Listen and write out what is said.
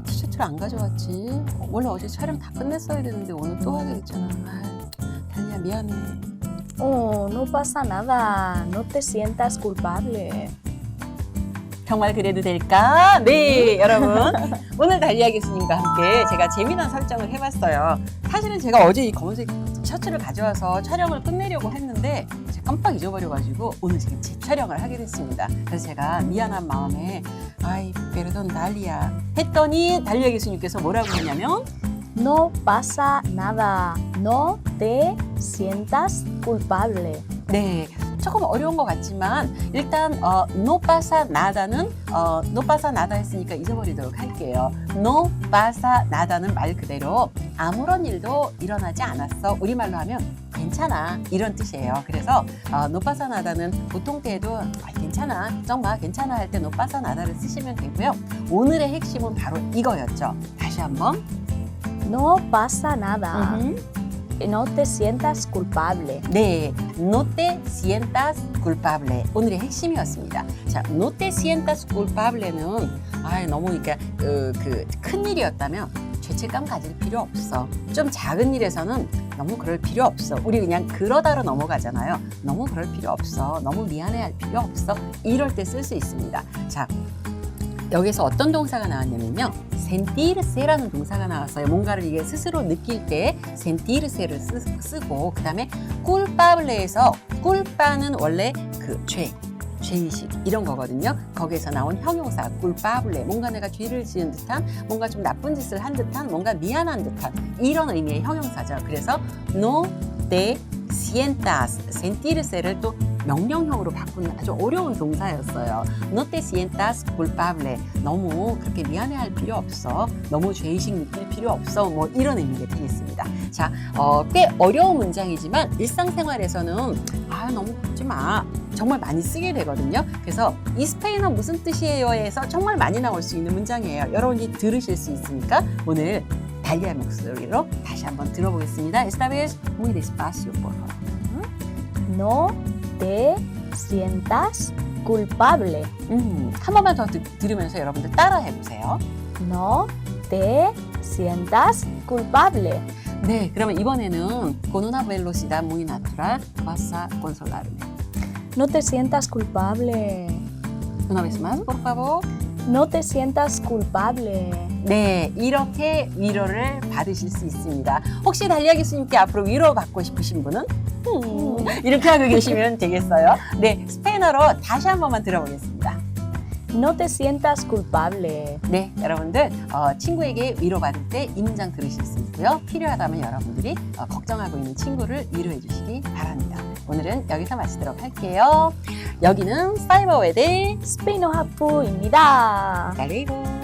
어떡하지? 원래 어제 촬영 다 끝냈어야 되는데 오늘 또 하게 됐잖아. 아, 달리야 미안해. Oh, no pasa nada. No te sientas culpable. 정말 그래도 될까? 네, 여러분. 오늘 달리아 교수님과 함께 제가 재미난 설정을 해봤어요. 사실은 제가 어제 이 검은색 셔츠를 가져와서 촬영을 끝내려고 했는데 제가 깜빡 잊어버려가지고 오늘 지금 재촬영을 하게 됐습니다. 그래서 제가 미안한 마음에 아 이, 페르돈 달리아 했더니 달리아 교수님께서 뭐라고 했냐면 No pasa nada. No te sientas culpable. 네, 조금 어려운 것 같지만 일단 어, no pasa nada는 어, no pasa nada 했으니까 잊어버리도록 할게요. no pasa nada는 말 그대로 아무런 일도 일어나지 않았어. 우리말로 하면 괜찮아 이런 뜻이에요. 그래서 어, pasa nada는 보통 때에도 아, 괜찮아, 마, 괜찮아 할때 pasa nada를 쓰시면 되고요. 오늘의 핵심은 바로 이거였죠. 다시 한번. No pasa nada. No te sientas culpable. 네, no te sientas culpable. 오늘의 핵심이었습니다. 자, no te sientas culpable는 아, 너무 그러니까 그, 그 큰 일이었다면 죄책감 가질 필요 없어. 좀 작은 일에서는 너무 그럴 필요 없어. 우리 그냥 그러다로 넘어가잖아요. 너무 그럴 필요 없어. 너무 미안해할 필요 없어. 이럴 때 쓸 수 있습니다. 자, 여기서 어떤 동사가 나왔냐면요. sentirse라는 동사가 나왔어요. 뭔가를 이게 스스로 느낄 때 sentirse를 쓰, 쓰고 그 다음에 culpable에서 culpa는 원래 그 죄, 죄의식 이런 거거든요. 거기에서 나온 형용사 culpable 뭔가 내가 죄를 지은 듯한 뭔가 좀 나쁜 짓을 한 듯한 뭔가 미안한 듯한 이런 의미의 형용사죠. 그래서 no te sientas sentirse를 또 명령형으로 바꾸는 아주 어려운 동사였어요. No te sientas culpable. 너무 그렇게 미안해할 필요 없어. 너무 죄의식 느낄 필요 없어. 뭐 이런 의미가 되겠습니다. 자, 어, 꽤 어려운 문장이지만 일상생활에서는 아 너무 묻지 마. 정말 많이 쓰게 되거든요. 그래서 이 스페인어 무슨 뜻이에요에서 정말 많이 나올 수 있는 문장이에요. 여러분이 들으실 수 있으니까 오늘 달리아 목소리로 다시 한번 들어보겠습니다. Esta vez muy despacio, por favor. No te sientas culpable. 음, 한 번만 더 드, 들으면서 여러분들 따라해 보세요. No te sientas culpable. 네, 그러면 이번에는 con una velocidad muy natural vas a consolarme. No te sientas culpable. Una vez más, por favor. No te sientas culpable. 네, 이렇게 위로를 받으실 수 있습니다. 혹시 달리아 교수님께 앞으로 위로 받고 싶으신 분은 음, 이렇게 하고 계시면 되겠어요. 네, 스페인어로 다시 한 번만 들어보겠습니다. No te sientas culpable. 네, 여러분들 어, 친구에게 위로받을 때 이 문장 들으실 수 있고요. 필요하다면 여러분들이 어, 걱정하고 있는 친구를 위로해 주시기 바랍니다. 오늘은 여기서 마치도록 할게요. 여기는 사이버웨드 스페인어 학부입니다. 달리고